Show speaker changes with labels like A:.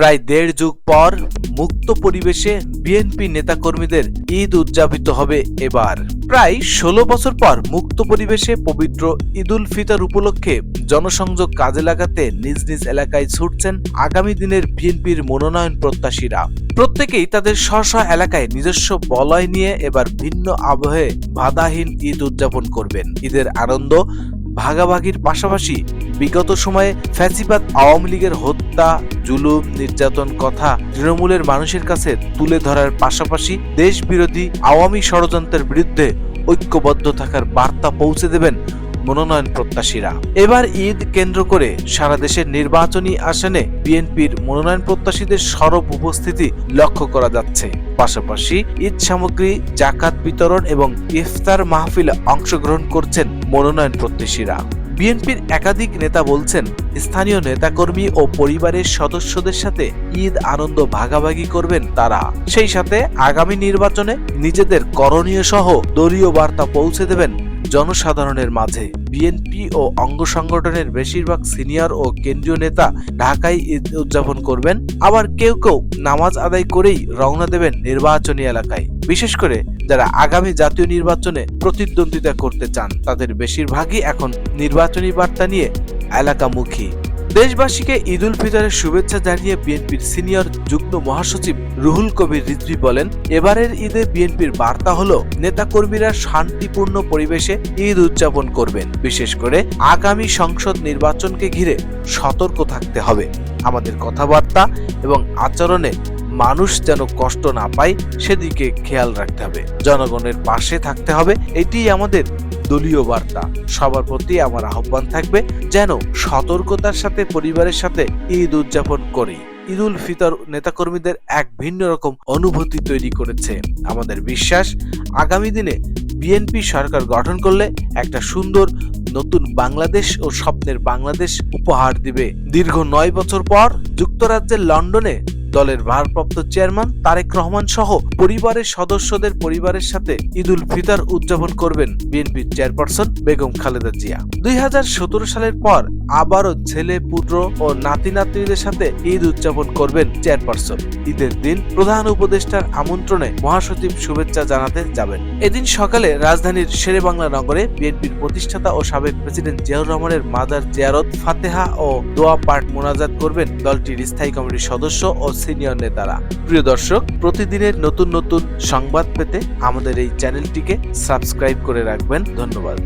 A: প্রায় দেড় যুগ পর মুক্ত পরিবেশে বিএনপি নেতাকর্মীদের ঈদ উদযাপিত হবে এবার প্রায় ষোলো বছর পর মুক্ত পরিবেশে পবিত্র ঈদুল ফিতর উপলক্ষে জনসংযোগ কাজে লাগাতে নিজ নিজ এলাকায় ছুটছেন আগামী দিনের বিএনপির মনোনয়ন প্রত্যাশীরা প্রত্যেকেই তাদের স্ব স্ব এলাকায় নিজস্ব বলয় নিয়ে এবার ভিন্ন আবহে বাধাহীন ঈদ উদযাপন করবেন ঈদের আনন্দ ভাগাভাগির পাশাপাশি বিগত সময়ে ফ্যাসিবাদ আওয়ামী লীগের হত্যা জুলুম নির্যাতন কথা তৃণমূলের মানুষের কাছে তুলে ধরার পাশাপাশি দেশ বিরোধী আওয়ামী ষড়যন্ত্রের বিরুদ্ধে ঐক্যবদ্ধ থাকার বার্তা পৌঁছে দেবেন মনোনয়ন প্রত্যাশীরা এবার ঈদ কেন্দ্র করে সারা দেশের নির্বাচনী আসনে বিএনপির মনোনয়ন প্রত্যাশীদের সরব উপস্থিতি লক্ষ্য করা যাচ্ছে পাশাপাশি ঈদ সামগ্রী জাকাত বিতরণ এবং ইফতার মাহফিলে অংশগ্রহণ করছেন মনোনয়ন প্রত্যাশীরা বিএনপির একাধিক নেতা বলছেন স্থানীয় নেতাকর্মী ও পরিবারের সদস্যদের সাথে ঈদ আনন্দ ভাগাভাগি করবেন তারা সেই সাথে আগামী নির্বাচনে নিজেদের করণীয় সহ দলীয় বার্তা পৌঁছে দেবেন জনসাধারণের মাঝে বিএনপি ও অঙ্গ সংগঠনের বেশিরভাগ সিনিয়র ও কেন্দ্রীয় নেতা ঢাকায় ঈদ উদযাপন করবেন আবার কেউ কেউ নামাজ আদায় করেই রওনা দেবেন নির্বাচনী এলাকায় বিশেষ করে যারা আগামী জাতীয় নির্বাচনে প্রতিদ্বন্দ্বিতা করতে চান তাদের বেশিরভাগই এখন নির্বাচনী বার্তা নিয়ে এলাকামুখী দেশবাসীকে ঈদ উল ফিতরের শুভেচ্ছা জানিয়ে বিএনপির সিনিয়র যুগ্ম মহাসচিব রুহুল কবির রিজভি বলেন এবারের ঈদে বিএনপির বার্তা হল নেতাকর্মীরা শান্তিপূর্ণ পরিবেশে ঈদ উদযাপন করবেন বিশেষ করে আগামী সংসদ নির্বাচনকে ঘিরে সতর্ক থাকতে হবে আমাদের কথাবার্তা এবং আচরণে মানুষ যেন কষ্ট না পায় সেদিকে খেয়াল রাখতে হবে জনগণের পাশে থাকতে হবে এটি আমাদের দলীয় বার্তা সবার প্রতি আমার আহ্বান থাকবে যেন সতর্কতার সাথে পরিবারের সাথে ঈদ উদযাপন করি ঈদ উল ফিতর নেতাকর্মীদের এক ভিন্ন রকম অনুভূতি তৈরি করেছে আমাদের বিশ্বাস আগামী দিনে বিএনপি সরকার গঠন করলে একটা সুন্দর নতুন বাংলাদেশ ও স্বপ্নের বাংলাদেশ উপহার দিবে দীর্ঘ নয় বছর পর যুক্তরাজ্যের লন্ডনে দলের ভারপ্রাপ্ত চেয়ারম্যান তারেক রহমান সহ পরিবারের সদস্যদের পরিবারের সাথে ঈদ উল ফিতর উদযাপন করবেন বিএনপির চেয়ারপারসন বেগম খালেদা জিয়া দুই সালের পর আবারও ছেলে পুত্র ও নাতি নাতনিদের সাথে ঈদ উদযাপন করবেন চেয়ারপারসন ঈদের দিন প্রধান উপদেষ্টার আমন্ত্রণে মহাসচিব শুভেচ্ছা জানাতে যাবেন এদিন সকালে রাজধানীর শেরে বাংলা নগরে বিএনপির প্রতিষ্ঠাতা ও সাবেক প্রেসিডেন্ট জিয়াউর রহমানের মাদার জিয়ারত ফাতেহা ও দোয়া পাঠ মোনাজাত করবেন দলটির স্থায়ী কমিটির সদস্য ও সিনিয়র নেতারা প্রিয় দর্শক প্রতিদিনের নতুন নতুন সংবাদ পেতে আমাদের এই চ্যানেলটিকে সাবস্ক্রাইব করে রাখবেন ধন্যবাদ